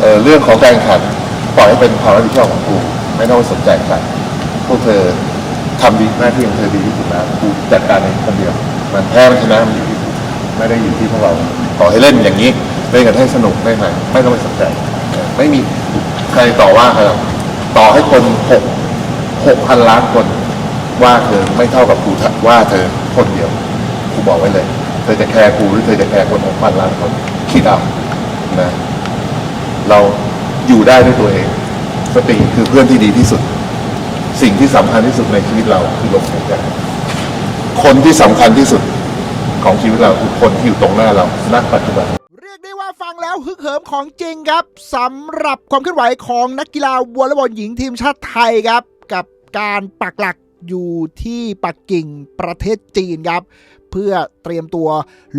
เอ่อเรื่องของการแข่งขันปล่อยให้เป็นความรับผิดชอบของกูไม่ต้องไปสนใจใครพวกเธอทำดีหน้าที่ของเธอดีที่สุดแล้วกูจัดการเองคนเดียว มันแพ้มันชนะมันอยู่ที่กูไม่ได้อยู่ที่พวกเราขอให้เล่นอย่างนี้เล่นกันให้สนุกได้ไหมไม่ต้องไปสนใจ ไม่มีใครต่อว่าใครหรอกต่อให้คนหกหกพันล้านคนว่าเธอไม่เท่ากับกูว่าเธอคนเดียวกูบอกไว้เลย เธอจะแคร์กูหรือเธอจะแคร์คนหกพันล้านคนคิดเอานะ เราอยู่ได้ด้วยตัวเอง สติคือเพื่อนที่ดีที่สุด สิ่งที่สำคัญที่สุดในชีวิตเราคือลมหายใจคนที่สำคัญที่สุดของชีวิตเราคือคนที่อยู่ตรงหน้าเราณปัจจุบัน เรียกได้ว่าฟังแล้วฮึกเหิมของจริงครับสำหรับความเคลื่อนไหวของนักกีฬาวอลเลย์บอลหญิงทีมชาติไทยครับ กับการปักหลักอยู่ที่ปักกิ่งประเทศจีนครับ เพื่อเตรียมตัว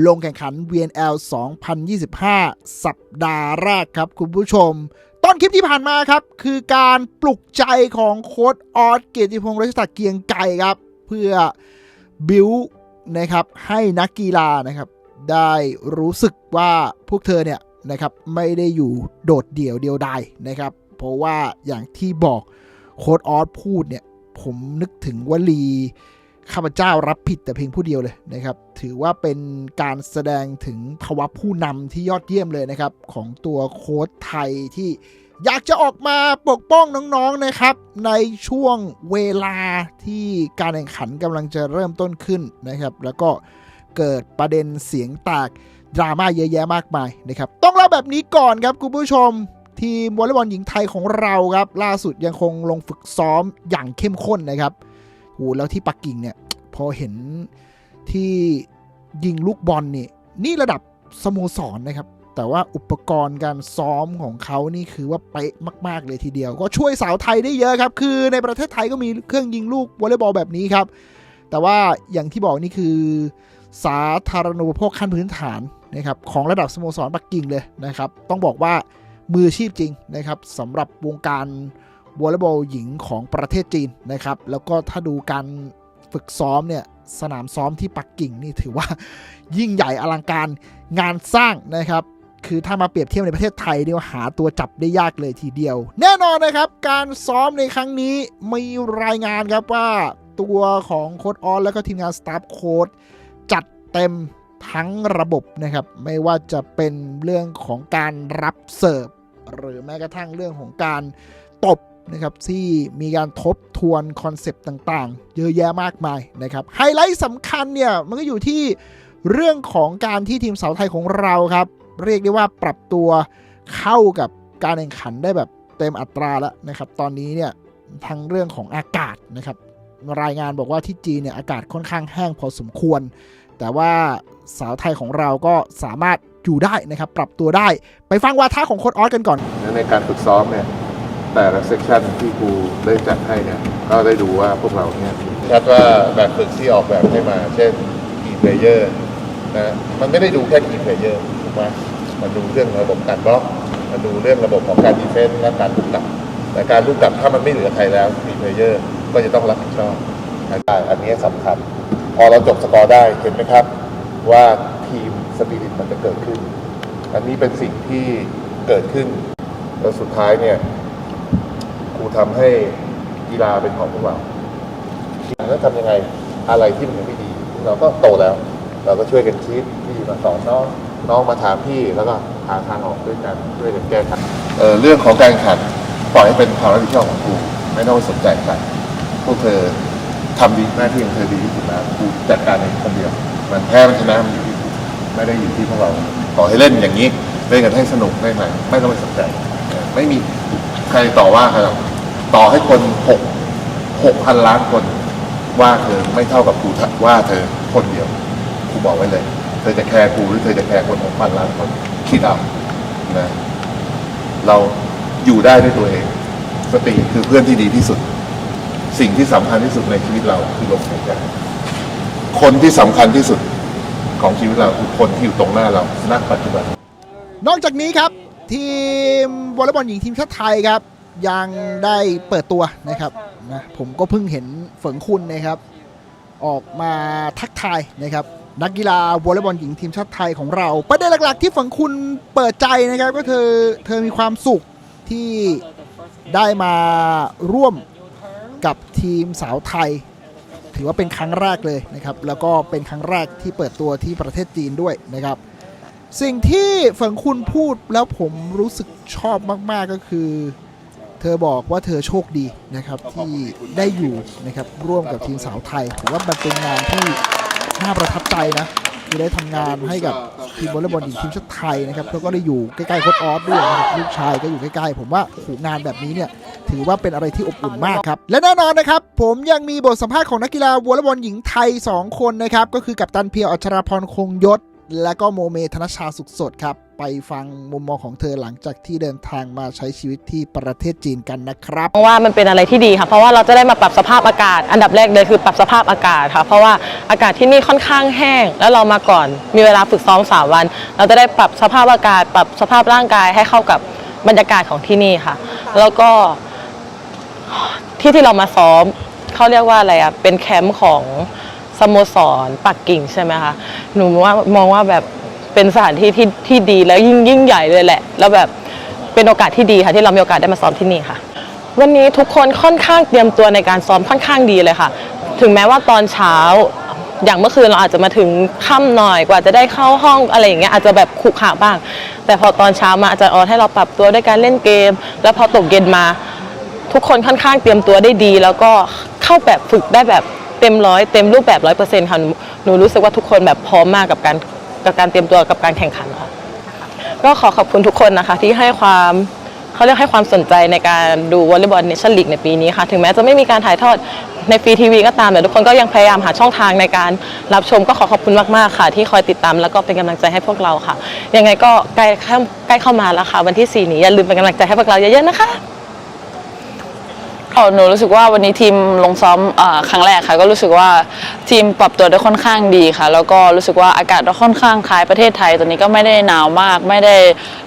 ลงแข่งขัน VNL 2025 สัปดาห์แรกครับคุณผู้ชม ต้นคลิปที่ผ่านมาครับ คือการปลุกใจของโค้ดออสเกียรติพงศ์รัชตาเกียงไก่ครับ เพื่อบิวนะครับให้นักกีฬานะครับ ได้รู้สึกว่าพวกเธอเนี่ยนะครับไม่ได้อยู่โดดเดี่ยวเดียวดายนะครับ เพราะว่าอย่างที่บอกโค้ดออสพูดเนี่ย ผมนึกถึงวลี ข้าพเจ้ารับผิดแต่เพียงผู้เดียวเลยนะครับ ถือว่าเป็นการแสดงถึงภาวะผู้นำที่ยอดเยี่ยมเลยนะครับ ของตัวโค้ชไทยที่อยากจะออกมาปกป้องน้องๆนะครับ ในช่วงเวลาที่การแข่งขันกำลังจะเริ่มต้นขึ้นนะครับ แล้วก็เกิดประเด็นเสียงแตกดราม่าเยอะแยะมากมายนะครับ ต้องเล่าแบบนี้ก่อนครับคุณผู้ชมทีมวอลเลย์บอลหญิงไทยของเราครับ ล่าสุดยังคงลงฝึกซ้อมอย่างเข้มข้นนะครับ โหแล้วที่ปักกิ่งเนี่ย พอเห็นที่ยิงลูกบอลนี่ นี่ระดับสโมสรนะครับ แต่ว่าอุปกรณ์การซ้อมของเขานี่คือว่าเป๊ะมาก ๆ เลยทีเดียว ก็ช่วยสาวไทยได้เยอะครับ คือในประเทศไทยก็มีเครื่องยิงลูกวอลเลย์บอลแบบนี้ครับ แต่ว่าอย่างที่บอกนี่คือ สาธารณูปโภคขั้นพื้นฐานนะครับของระดับสโมสรปักกิ่งเลยนะครับ ต้องบอกว่ามืออาชีพจริงนะครับสำหรับวงการ วอลเลย์บอลหญิงของประเทศจีนนะครับ แล้วก็ถ้าดูการฝึกซ้อมเนี่ยสนามซ้อมที่ปักกิ่งนี่ถือว่ายิ่งใหญ่อลังการงานสร้างนะครับ คือถ้ามาเปรียบเทียบในประเทศไทยเนี่ยหาตัวจับได้ยากเลยทีเดียว แน่นอนนะครับ การซ้อมในครั้งนี้มีรายงานครับว่าตัวของโค้ดออนแล้วก็ทีมงานสตาฟโค้ดจัดเต็มทั้งระบบนะครับ ไม่ว่าจะเป็นเรื่องของการรับเสิร์ฟหรือแม้กระทั่งเรื่องของการตบ นะครับที่มีการทบทวนคอนเซปต์ต่างๆ เยอะแยะมากมายนะครับไฮไลท์สำคัญเนี่ยมันก็อยู่ที่เรื่องของการที่ทีมสาวไทยของเราครับ เรียกได้ว่าปรับตัวเข้ากับการแข่งขันได้แบบเต็มอัตราแล้วนะครับ ตอนนี้เนี่ยทั้งเรื่องของอากาศนะครับ รายงานบอกว่าที่จีนเนี่ยอากาศค่อนข้างแห้งพอสมควร แต่ว่าสาวไทยของเราก็สามารถอยู่ได้นะครับ ปรับตัวได้ ไปฟังวาทะของโค้ดออสกันก่อน ในการฝึกซ้อมเนี่ย แต่ละเซสชันที่ครูได้จัดให้เนี่ยก็ได้ดูว่าพวกเราเนี่ยชัดว่าแบบฝึกที่ออกแบบให้มา เช่น key player นะมันไม่ได้ดูแค่ key player ถูกไหมมันดูเรื่องระบบการบล็อก มันดูเรื่องระบบของการดีเฟนส์และการลุกกลับแต่การลุกกลับถ้ามันไม่เหลือใครแล้ว key player ก็จะต้องรับผิดชอบอันอันนี้สำคัญ พอเราจบสกอร์ได้เห็นไหมครับว่าทีมสปิริตมันจะเกิดขึ้น อันนี้เป็นสิ่งที่เกิดขึ้นแล้วสุดท้ายเนี่ย ครูทำให้กีฬาเป็นของพวกเราแล้วทำยังไงอะไรที่มันยังไม่ดีเราก็โตแล้ว เราก็ช่วยกันคิดพี่มาสอนน้องน้องมาถามพี่แล้วก็หาทางออกด้วยกันช่วยกันแก้ไขเเรื่องของการแข่งขันปล่อยให้เป็นความรับผิดชอบของครูไม่ต้องสนใจใครพวกเธอทำดีหน้าที่ของเธอดีที่สุดแล้วครูจัดการเองคนเดียว มันแพ้มันชนะมันอยู่ที่กูไม่ได้อยู่ที่พวกเราขอให้เล่นอย่างนี้เล่นกันให้สนุกได้ไหมไม่ต้องไปสนใจ ไม่มีใครต่อว่าใครหรอก ต่อให้คนหกหกพันล้านคนว่าเธอไม่เท่ากับครูว่าเธอคนเดียวครูบอกไว้เลย เธอจะแคร์ครูหรือเธอจะแคร์คนหกพันล้านคนคิดเอานะ เราอยู่ได้ด้วยตัวเอง สติคือเพื่อนที่ดีที่สุด สิ่งที่สำคัญที่สุดในชีวิตเราคือลมหายใจคนที่สำคัญที่สุดของชีวิตเราคือคนที่อยู่ตรงหน้าเราณปัจจุบัน นอกจากนี้ครับ ทีมวอลเลย์บอลหญิงทีมชาติไทยครับ ยังได้เปิดตัวนะครับนะผมก็เพิ่งเห็นเฝิงคุณนะครับ ออกมาทักทายนะครับ นักกีฬาวอลเลย์บอลหญิงทีมชาติไทยของเรา ประเด็นหลักๆ ที่ฝังคุณเปิดใจนะครับ ก็เธอเธอมีความสุขที่ได้มาร่วมกับทีมสาวไทย ถือว่าเป็นครั้งแรกเลยนะครับ แล้วก็เป็นครั้งแรกที่เปิดตัวที่ประเทศจีนด้วยนะครับ สิ่งที่ฝังคุณพูดแล้วผมรู้สึกชอบมาก ๆก็คือ เธอบอกว่าเธอโชคดีนะครับที่ได้อยู่นะครับร่วมกับทีมสาวไทยผมว่ามันเป็นงานที่น่าประทับใจนะคือได้ทำงานให้กับทีมวอลเลย์บอลหญิงทีมชาติไทยนะครับแล้วก็ได้อยู่ใกล้ๆโค้ชออสด้วยนะครับลูกชายก็อยู่ใกล้ๆ ผมว่าโอ้โหงานแบบนี้เนี่ยถือว่าเป็นอะไรที่อบอุ่นมากครับ และแน่นอนนะครับ ผมยังมีบทสัมภาษณ์ของนักกีฬาวอลเลย์บอลหญิงไทย 2 คนนะครับ ก็คือกัปตันเพียวอัชราพรคงยศ และก็โมเมธนชชาสุขสดครับ ไปฟังมุมมองของเธอหลังจากที่เดินทางมาใช้ชีวิตที่ประเทศจีนกันนะครับ เพราะว่ามันเป็นอะไรที่ดีค่ะ เพราะว่าเราจะได้มาปรับสภาพอากาศ อันดับแรกเลยคือปรับสภาพอากาศค่ะ เพราะว่าอากาศที่นี่ค่อนข้างแห้ง แล้วเรามาก่อน มีเวลาฝึกซ้อมสามวัน เราจะได้ปรับสภาพอากาศ ปรับสภาพร่างกายให้เข้ากับบรรยากาศของที่นี่ค่ะ แล้วก็ที่ที่เรามาซ้อมเขาเรียกว่าอะไรอะ เป็นแคมป์ของ สโมสรปักกิ่งใช่ไหมคะหนูว่ามองว่าแบบเป็นสถานที่ที่ที่ดีแล้วยิ่งยิ่งใหญ่เลยแหละ แล้วแบบเป็นโอกาสที่ดีค่ะที่เรามีโอกาสได้มาซ้อมที่นี่ค่ะ วันนี้ทุกคนค่อนข้างเตรียมตัวในการซ้อมค่อนข้างดีเลยค่ะ ถึงแม้ว่าตอนเช้าอย่างเมื่อคืนเราอาจจะมาถึงค่ำหน่อยกว่าจะได้เข้าห้องอะไรอย่างเงี้ยอาจจะแบบขรุขระบ้าง แต่พอตอนเช้ามาอาจารย์ออสให้เราปรับตัวด้วยการเล่นเกม แล้วพอตกเย็นมา ทุกคนค่อนข้างเตรียมตัวได้ดี แล้วก็เข้าแบบฝึกได้แบบ เต็มร้อยเต็มรูปแบบร้อยเปอร์เซ็นต์ค่ะหนูหนูรู้สึกว่าทุกคนแบบพร้อมมากกับการกับการเตรียมตัวกับการแข่งขันค่ะก็ขอขอบคุณทุกคนนะคะที่ให้ความเขาเรียกให้ความสนใจในการดูวอลเลย์บอลเนชั่นลีกในปีนี้ค่ะ ถึงแม้จะไม่มีการถ่ายทอดในฟรีทีวีก็ตามแต่ทุกคนก็ยังพยายามหาช่องทางในการรับชมก็ขอขอบคุณมาก ๆ ค่ะ ที่คอยติดตามแล้วก็เป็นกำลังใจให้พวกเราค่ะ ยังไงก็ใกล้เข้าใกล้เข้ามาแล้วค่ะ วันที่สี่นี้อย่าลืมเป็นกำลังใจให้พวกเราเยอะ ๆ นะคะ อ๋อหนูรู้สึกว่าวันนี้ทีมลงซ้อมออครั้งแรกค่ะ ก็รู้สึกว่าทีมปรับตัวได้ค่อนข้างดีค่ะ แล้วก็รู้สึกว่าอากาศก็ค่อนข้างคล้ายประเทศไทย ตอนนี้ก็ไม่ได้หนาวมาก ไม่ได้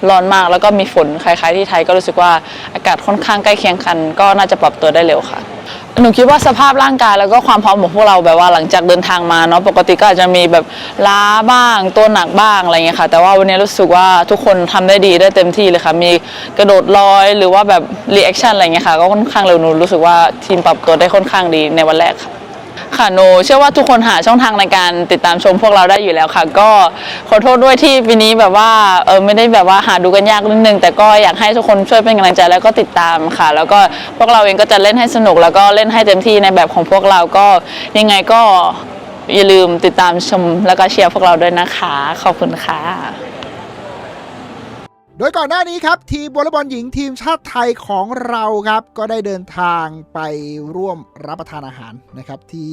ร้อนมาก แล้วก็มีฝนคล้ายๆที่ไทย ก็รู้สึกว่าอากาศค่อนข้างใกล้เคียงกัน ก็น่าจะปรับตัวได้เร็วค่ะ หนูคิดว่าสภาพร่างกายแล้วก็ความพร้อมของพวกเราแบบว่าหลังจากเดินทางมาเนาะปกติก็อาจจะมีแบบล้าบ้างตัวหนักบ้างอะไรเงี้ยค่ะ แต่ว่าวันนี้รู้สึกว่าทุกคนทำได้ดีได้เต็มที่เลยค่ะมีกระโดดลอยหรือว่าแบบรีแอคชั่นอะไรเงี้ยค่ะก็ค่อนข้างเร็วหนูรู้สึกว่าทีมปรับตัวได้ค่อนข้างดีในวันแรกค่ะ ค่ะหนูเชื่อว่าทุกคนหาช่องทางในการติดตามชมพวกเราได้อยู่แล้วค่ะ ก็ขอโทษด้วยที่ปีนี้แบบว่าเออไม่ได้แบบว่าหาดูกันยากนิดนึงแต่ก็อยากให้ทุกคนช่วยเป็นกำลังใจแล้วก็ติดตามค่ะ แล้วก็พวกเราเองก็จะเล่นให้สนุกแล้วก็เล่นให้เต็มที่ในแบบของพวกเราก็ยังไงก็อย่าลืมติดตามชมแล้วก็เชียร์พวกเราด้วยนะคะ ขอบคุณค่ะ โดยก่อนหน้านี้ครับ ทีมวอลเลย์บอลหญิงทีมชาติไทยของเราครับ ก็ได้เดินทางไปร่วมรับประทานอาหารนะครับ ที่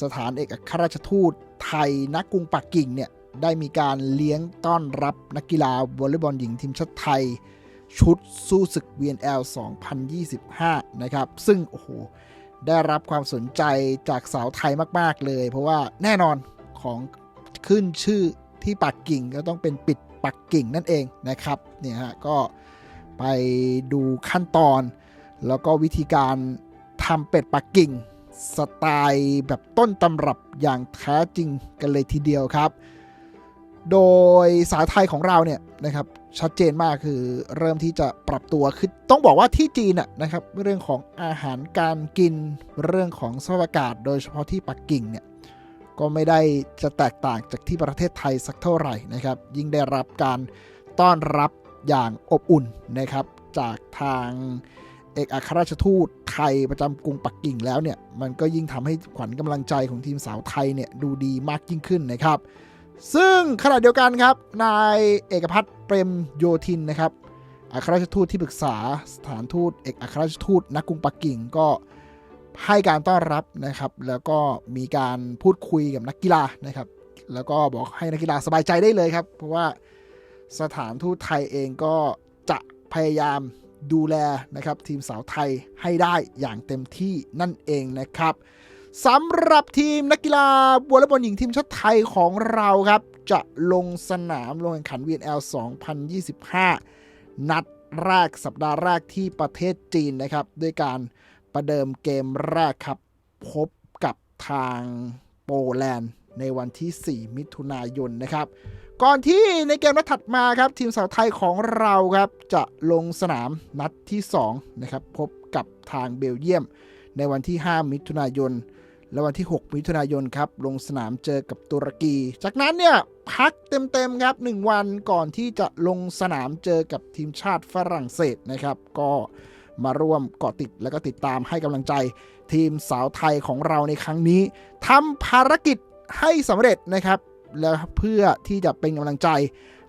สถานเอกอัครราชทูตไทยณกรุงปักกิ่งเนี่ยได้มีการเลี้ยงต้อนรับนักกีฬาวอลเลย์บอลหญิงทีมชาติไทย ชุดสู้ศึก VNL 2025 นะครับ ซึ่งโอ้โหได้รับความสนใจจากสาวไทยมาก ๆ เลย เพราะว่าแน่นอนของขึ้นชื่อที่ปักกิ่งก็ต้องเป็นปิด ปักกิ่งนั่นเองนะครับเนี่ยฮะก็ไปดูขั้นตอน แล้วก็วิธีการทำเป็ดปักกิ่ง สไตล์แบบต้นตำรับอย่างแท้จริงกันเลยทีเดียวครับ โดยสาวไทยของเราเนี่ยนะครับชัดเจนมากคือเริ่มที่จะปรับตัวคือต้องบอกว่าที่จีนะนะครับเรื่องของอาหารการกินเรื่องของสภาพอากาศ โดยเฉพาะที่ปักกิ่งเนี่ย ก็ไม่ได้จะแตกต่างจากที่ประเทศไทยสักเท่าไหร่นะครับ ยิ่งได้รับการต้อนรับอย่างอบอุ่นนะครับ จากทางเอกอัครราชทูตไทยประจำกรุงปักกิ่งแล้วเนี่ย มันก็ยิ่งทำให้ขวัญกำลังใจของทีมสาวไทยเนี่ยดูดีมากยิ่งขึ้นนะครับ ซึ่งขณะเดียวกันครับ นายเอกพัฒน์เปรมโยธินนะครับอัครราชทูตที่ปรึกษาสถานทูตเอกอัครราชทูตณกรุงปักกิ่งก็ ให้การต้อนรับนะครับ แล้วก็มีการพูดคุยกับนักกีฬานะครับ แล้วก็บอกให้นักกีฬาสบายใจได้เลยครับ เพราะว่าสถานทูตไทยเองก็จะพยายามดูแลนะครับ ทีมสาวไทยให้ได้อย่างเต็มที่นั่นเองนะครับสำหรับทีมนักกีฬาวอลเลย์บอลหญิงทีมชาติไทยของเราครับ จะลงสนามลงแข่งขัน VNL 2025 นัดแรกสัปดาห์แรกที่ประเทศจีนนะครับ ด้วยการ ประเดิมเกมแรกครับ พบกับทางโปแลนด์ในวันที่ 4 มิถุนายนนะครับ ก่อนที่ในเกมนัดถัดมาครับ ทีมสาวไทยของเราครับ จะลงสนามนัดที่ 2 นะครับ พบกับทางเบลเยียม ในวันที่ 5 มิถุนายน และวันที่ 6 มิถุนายนครับ ลงสนามเจอกับตุรกี จากนั้นเนี่ย พักเต็มๆครับ 1 วันก่อนที่จะลงสนามเจอกับทีมชาติฝรั่งเศสนะครับ ก็ มาร่วมเกาะติดและก็ติดตามให้กำลังใจ ทีมสาวไทยของเราในครั้งนี้ทำภารกิจให้สำเร็จนะครับ แล้วเพื่อที่จะเป็นกำลังใจ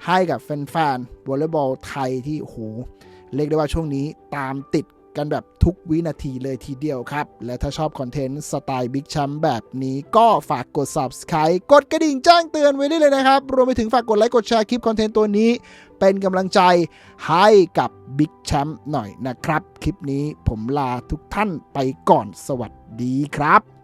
ให้กับแฟนๆวอลเลย์บอลไทยที่โอ้โหเรียกได้ว่าช่วงนี้ตามติด กันแบบทุกวินาทีเลยทีเดียวครับ และถ้าชอบคอนเทนต์สไตล์บิ๊กแชมป์แบบนี้ก็ฝากกด Subscribe กดกระดิ่งแจ้งเตือนไว้ได้เลยนะครับ รวมไปถึงฝากกดไลค์กดแชร์คลิปคอนเทนต์ตัวนี้ เป็นกำลังใจให้กับบิ๊กแชมป์หน่อยนะครับ คลิปนี้ผมลาทุกท่านไปก่อนสวัสดีครับ